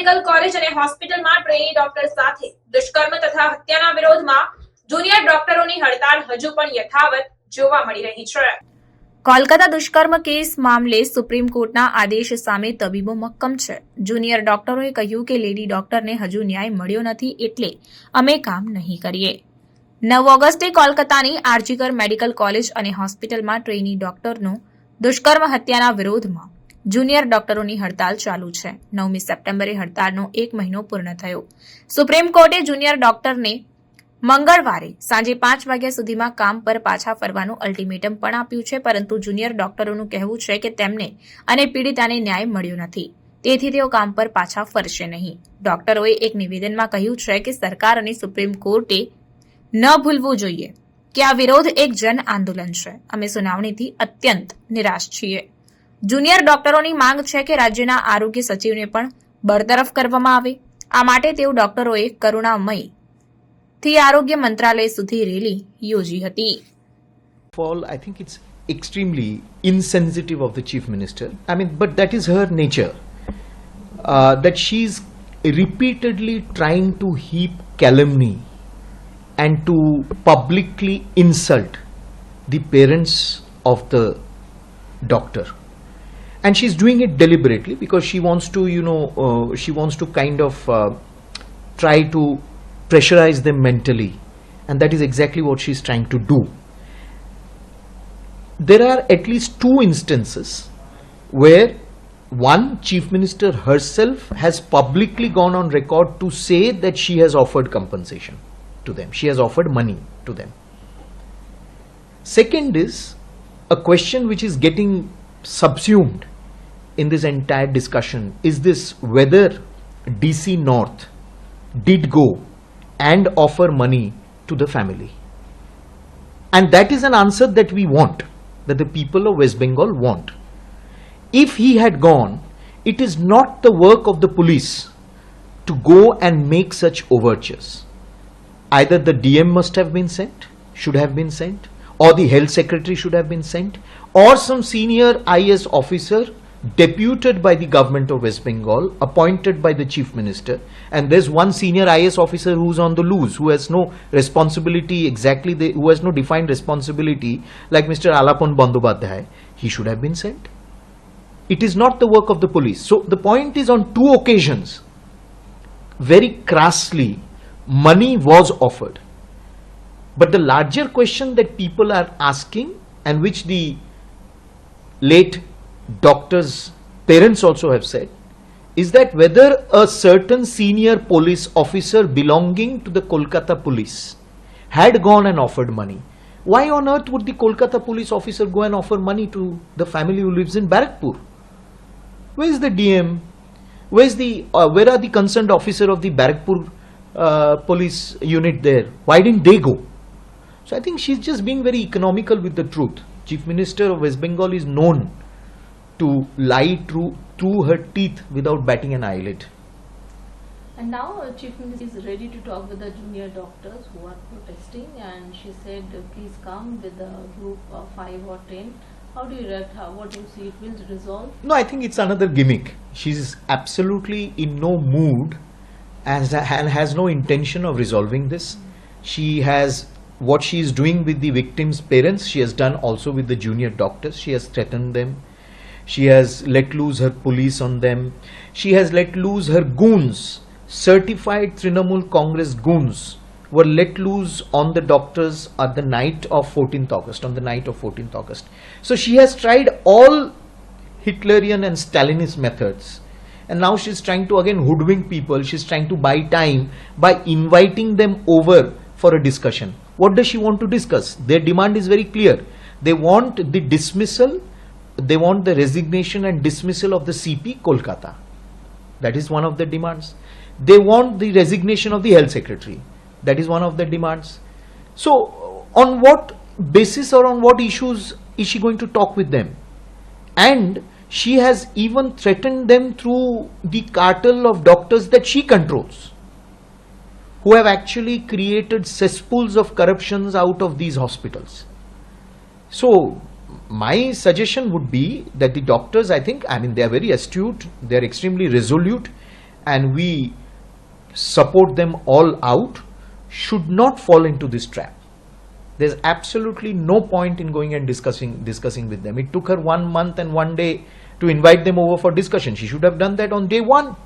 Medical college અને હોસ્પિટલમાં trainee doctor સાથે દુષ્કર્મ તથા હત્યાના વિરોધમાં જુનિયર ડોક્ટરોની હડતાળ હજુ પણ યથાવત જોવા મળી રહી છે. કોલકાતા દુષ્કર્મ કેસ મામલે સુપ્રીમ કોર્ટના આદેશ સામે તબીબો મક્કમ છે. જુનિયર ડોક્ટરોએ કહ્યું કે લેડી ડોક્ટરને હજુ ન્યાય મળ્યો નથી એટલે અમે કામ નહીં કરીએ. નવ ઓગસ્ટે કોલકાતાની આરજીકર મેડિકલ કોલેજ અને હોસ્પિટલમાં ટ્રેની ડોક્ટરનો દુષ્કર્મ હત્યાના વિરોધમાં જુનિયર ડોક્ટરોની હડતાલ ચાલુ છે. નવમી સપ્ટેમ્બરે હડતાળનો એક મહિનો પૂર્ણ થયો. સુપ્રીમ કોર્ટે જુનિયર ડોક્ટરને મંગળવારે સાંજે પાંચ વાગ્યા સુધીમાં કામ પર પાછા ફરવાનું અલ્ટિમેટમ પણ આપ્યું છે, પરંતુ જુનિયર ડોક્ટરોનું કહેવું છે કે તેમને અને પીડિતાને ન્યાય મળ્યો નથી. તેથી તેઓ કામ પર પાછા ફરશે નહીં. ડોક્ટરોએ એક નિવેદનમાં કહ્યું છે કે સરકાર અને સુપ્રીમ કોર્ટે ન ભૂલવું જોઈએ કે આ વિરોધ એક જન આંદોલન છે. અમે સુનાવણીથી અત્યંત નિરાશ છીએ. જુનિયર ડોક્ટરોની માંગ છે કે રાજ્યના આરોગ્ય સચિવને પણ બરતરફ કરવામાં આવે આ માટે તેઓ ડોક્ટરોએ કરુણામય થી આરોગ્ય મંત્રાલય સુધી રેલી યોજી હતી of all, I think it's extremely insensitive of the chief minister. I mean, but that is her nature. Uh, that she's repeatedly trying to heap calumny and to publicly insult the parents of the doctor. And she's doing it deliberately because she wants to, you know, uh, she wants to kind of uh, try to pressurize them mentally. And that is exactly what she's trying to do. There are at least two instances where one chief minister herself has publicly gone on record to say that she has offered compensation to them. She has offered money to them. Second is a question which is getting subsumed in this entire discussion is this whether dc north did go and offer money to the family and that is an answer that we want, that the people of West Bengal want. If he had gone, it is not the work of the police to go and make such overtures. Either the DM must have been sent, should have been sent, or the health secretary should have been sent, or some senior IS officer deputed by the government of West Bengal, appointed by the chief minister, and there's one senior IS officer who's on the loose, who has no responsibility exactly, the, who has no defined responsibility, like Mr. Alapon Bandobadhyay, he should have been sent. It is not the work of the police. So the point is on two occasions, very crassly, money was offered. But the larger question that people are asking, and which the late doctors' parents also have said, is that whether a certain senior police officer belonging to the Kolkata police had gone and offered money. Why on earth would the Kolkata police officer go and offer money to the family who lives in Barakpur? Where is the DM? Where is the uh, where are the concerned officer of the Barakpur uh, police unit there? Why didn't they go? So I think she's just being very economical with the truth. Chief Minister of West Bengal is known to lie through through her teeth without batting an eyelid. And now uh, Chief Minister is ready to talk with the junior doctors who are protesting and she said please come with a group of 5 or 10. How do you react? How, what do you see it will resolve? No, I think it's another gimmick. She's absolutely in no mood and and has no intention of resolving this. She has what she is doing with the victims' parents, she has done also with the junior doctors. She has threatened them. She has let loose her police on them. She has let loose her goons. Certified Trinamool Congress goons were let loose on the doctors at the night of 14th August, on the night of 14th August. So she has tried all Hitlerian and Stalinist methods. And now she's trying to again hoodwink people. She's trying to buy time by inviting them over for a discussion. What does she want to discuss? Their demand is very clear. They want the dismissal, they want the resignation and dismissal of the CP Kolkata. That is one of the demands. They want the resignation of the health secretary. That is one of the demands. So, on what basis or on what issues is she going to talk with them? And she has even threatened them through the cartel of doctors that she controls, who have actually created cesspools of corruptions out of these hospitals. So, my suggestion would be that the doctors, I think, I mean, they are very astute, they are extremely resolute, and we support them all out should not fall into this trap. There's absolutely no point in going and discussing discussing with them. It took her one month and one day to invite them over for discussion. She should have done that on day one